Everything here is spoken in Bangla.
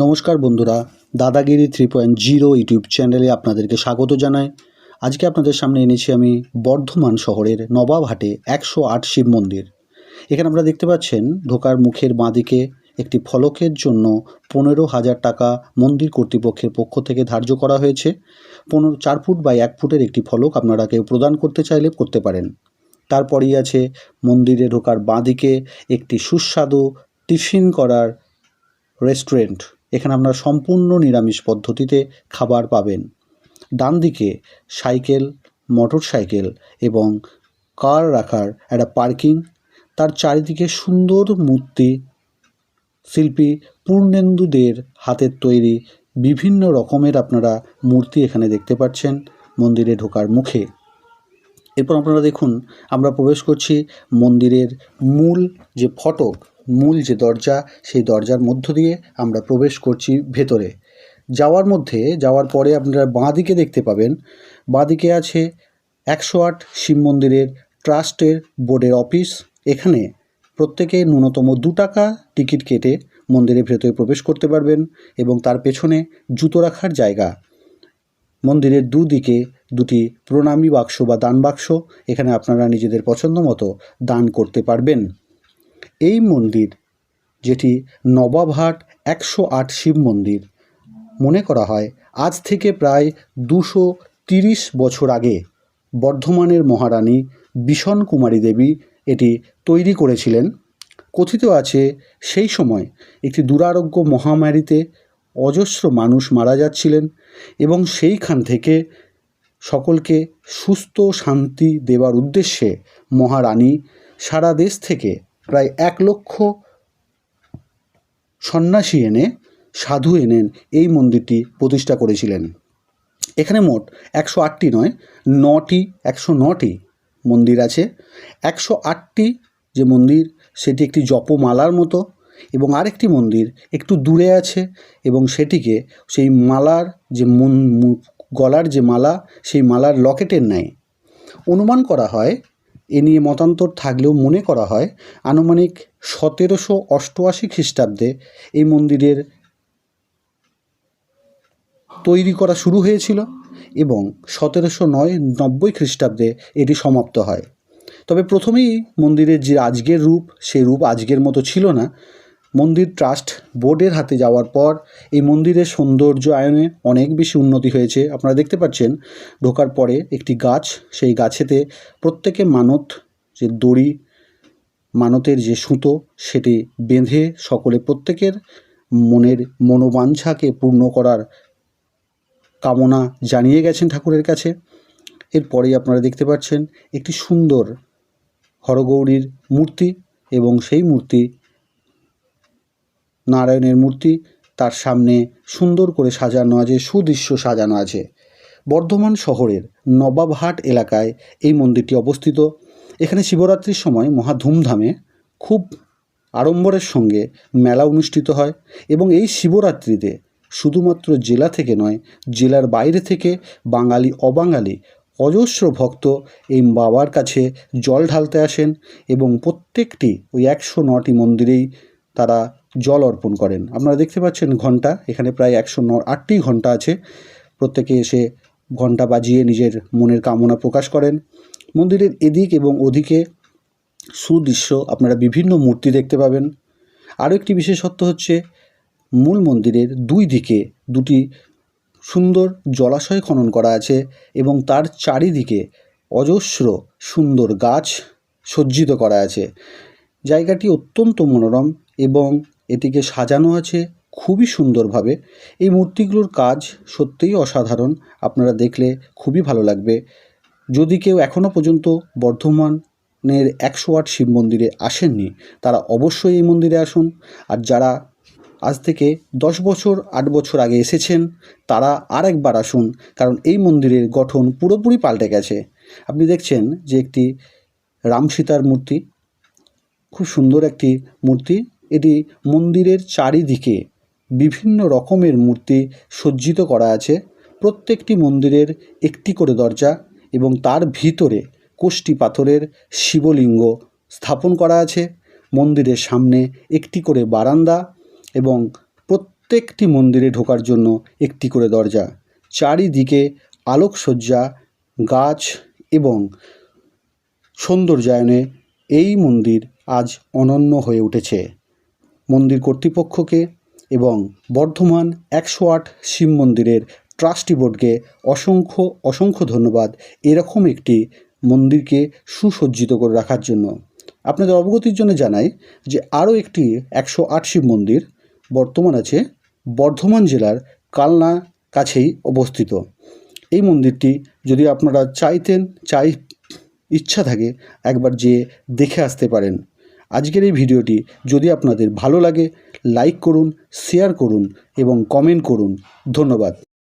নমস্কার বন্ধুরা, Dadagiri three point zero YouTube চ্যানেলে আপনাদেরকে স্বাগত জানাই। আজকে আপনাদের সামনে এনেছি আমি বর্ধমান শহরের নবাবহাটে একশো আট শিব মন্দির। এখানে আপনারা দেখতে পাচ্ছেন, ঢোকার মুখের বাঁদিকে একটি ফলকের জন্য পনেরো হাজার টাকা মন্দির কর্তৃপক্ষের পক্ষ থেকে ধার্য করা হয়েছে। পনেরো, চার ফুট বাই এক ফুটের একটি ফলক আপনারা কেউ প্রদান করতে চাইলে করতে পারেন। তারপরেই আছে মন্দিরে ঢোকার বাঁদিকে একটি সুস্বাদু টিফিন করার রেস্টুরেন্ট। এখানে আপনারা সম্পূর্ণ নিরামিষ পদ্ধতিতে খাবার পাবেন। ডান দিকে সাইকেল মোটর সাইকেল এবং কার রাখার একটা পার্কিং। তার চারিদিকে সুন্দর মূর্তি, শিল্পী পূর্ণেন্দুদের হাতের তৈরি বিভিন্ন রকমের আপনারা মূর্তি এখানে দেখতে পাচ্ছেন মন্দিরে ঢোকার মুখে। এরপর আপনারা দেখুন, আমরা প্রবেশ করছি মন্দিরের মূল যে ফটক মূল যে দরজা, সেই দরজার মধ্য দিয়ে আমরা প্রবেশ করছি ভেতরে। যাওয়ার মধ্যে, যাওয়ার পরে আপনারা বাঁ দিকে দেখতে পাবেন। বাঁ দিকে আছে একশো আট শিব মন্দিরের ট্রাস্টের বোর্ডের অফিস। এখানে প্রত্যেকে ন্যূনতম দু টাকা টিকিট কেটে মন্দিরের ভেতরে প্রবেশ করতে পারবেন এবং তার পেছনে জুতো রাখার জায়গা। মন্দিরের দুদিকে দুটি প্রণামী বাক্স বা দান বাক্স। এখানে আপনারা নিজেদের পছন্দ মতো দান করতে পারবেন। এই মন্দির, যেটি নবাবহাট একশো আট শিব মন্দির, মনে করা হয় আজ থেকে প্রায় দুশো তিরিশ বছর আগে বর্ধমানের মহারানী বিষণ কুমারী দেবী এটি তৈরি করেছিলেন। কথিত আছে সেই সময় একটি দুরারোগ্য মহামারীতে অজস্র মানুষ মারা যাচ্ছিলেন এবং সেইখান থেকে সকলকে সুস্থ শান্তি দেওয়ার উদ্দেশ্যে মহারানী সারা দেশ থেকে প্রায় এক লক্ষ সন্ন্যাসী এনে সাধু এনেন এই মন্দিরটি প্রতিষ্ঠা করেছিলেন। এখানে মোট একশো আটটি নয়, নটি, একশো নটি মন্দির আছে। একশো আটটি যে মন্দির, সেটি একটি জপমালার মতো এবং আরেকটি মন্দির একটু দূরে আছে এবং সেটিকে সেই মালার যে গলার যে মালা, সেই মালার লকেটের ন্যায় অনুমান করা হয় এ নিয়ে মতান্তর থাকলেও মনে করা হয় আনুমানিক সতেরোশো অষ্টআশি খ্রিস্টাব্দে এই মন্দিরের তৈরি করা শুরু হয়েছিল এবং সতেরোশো নয় নব্বই খ্রিস্টাব্দে এটি সমাপ্ত হয়। তবে প্রথমেই মন্দিরের যে আজকের রূপ, সেই রূপ আজকের মতো ছিল না। মন্দির ট্রাস্ট বোর্ডের হাতে যাওয়ার পর এই মন্দিরের সৌন্দর্য আয়নে অনেক বেশি উন্নতি হয়েছে। আপনারা দেখতে পাচ্ছেন, ঢোকার পরে একটি গাছ, সেই গাছেতে প্রত্যেকে মানত, যে দড়ি, মানতের যে সুতো, সেটি বেঁধে সকলে প্রত্যেকের মনের মনোবাঞ্ছাকে পূর্ণ করার কামনা জানিয়ে গেছেন ঠাকুরের কাছে। এরপরেই আপনারা দেখতে পাচ্ছেন, একটি সুন্দর হরগৌরীর মূর্তি এবং সেই মূর্তি নারায়ণের মূর্তি তার সামনে সুন্দর করে সাজানো আছে, সুদৃশ্য সাজানো আছে। বর্ধমান শহরের নবাবহাট এলাকায় এই মন্দিরটি অবস্থিত। এখানে শিবরাত্রির সময় মহা ধুমধামে খুব আড়ম্বরের সঙ্গে মেলা অনুষ্ঠিত হয় এবং এই শিবরাত্রিতে শুধুমাত্র জেলা থেকে নয়, জেলার বাইরে থেকে বাঙালি, অবাঙালি, অজস্র ভক্ত এই বাবার কাছে জল ঢালতে আসেন এবং প্রত্যেকটি ওই একশো নটি মন্দিরেই তারা জল অর্পণ করেন। আপনারা দেখতে পাচ্ছেন ঘণ্টা, এখানে প্রায় একশো ন আটটি ঘণ্টা আছে। প্রত্যেকে এসে ঘণ্টা বাজিয়ে নিজের মনের কামনা প্রকাশ করেন। মন্দিরের এদিক এবং ওদিকে সুদৃশ্য, আপনারা বিভিন্ন মূর্তি দেখতে পাবেন। আরও একটি বিশেষত্ব হচ্ছে, মূল মন্দিরের দুই দিকে দুটি সুন্দর জলাশয় খনন করা আছে এবং তার চারিদিকে অজস্র সুন্দর গাছ সজ্জিত করা আছে। জায়গাটি অত্যন্ত মনোরম এবং এটিকে সাজানো আছে খুবই সুন্দরভাবে। এই মূর্তিগুলোর কাজ সত্যিই অসাধারণ। আপনারা দেখলে খুবই ভালো লাগবে। যদি কেউ এখনও পর্যন্ত বর্ধমানের একশো আট শিব মন্দিরে আসেননি, তারা অবশ্যই এই মন্দিরে আসুন। আর যারা আজ থেকে দশ বছর, আট বছর আগে এসেছেন, তারা আর একবার আসুন, কারণ এই মন্দিরের গঠন পুরোপুরি পাল্টে গেছে। আপনি দেখছেন যে একটি রাম সীতার মূর্তি। খুব সুন্দর একটি মূর্তি। এটি মন্দিরের চারিদিকে বিভিন্ন রকমের মূর্তি সজ্জিত করা আছে। প্রত্যেকটি মন্দিরের একটি করে দরজা এবং তার ভিতরে কোষ্টি পাথরের শিবলিঙ্গ স্থাপন করা আছে। মন্দিরের সামনে একটি করে বারান্দা এবং প্রত্যেকটি মন্দিরে ঢোকার জন্য একটি করে দরজা। চারিদিকে আলোকসজ্জা, গাছ এবং সৌন্দর্যায়নে এই মন্দির আজ অনন্য হয়ে উঠেছে। মন্দির কর্তৃপক্ষকে এবং বর্ধমান একশো আট শিব মন্দিরের ট্রাস্টি বোর্ডকে অসংখ্য অসংখ্য ধন্যবাদ এরকম একটি মন্দিরকে সুসজ্জিত করে রাখার জন্য। আপনাদের অবগতির জন্য জানাই যে আরও একটি একশো আট শিব মন্দির বর্তমান আছে বর্ধমান জেলার কালনা কাছেই অবস্থিত। এই মন্দিরটি যদি আপনারা চাইতেন, চাই ইচ্ছা থাকে, একবার যেয়ে দেখে আসতে পারেন। আজকের এই ভিডিওটি যদি আপনাদের ভালো লাগে লাইক করুন শেয়ার করুন এবং কমেন্ট করুন। ধন্যবাদ।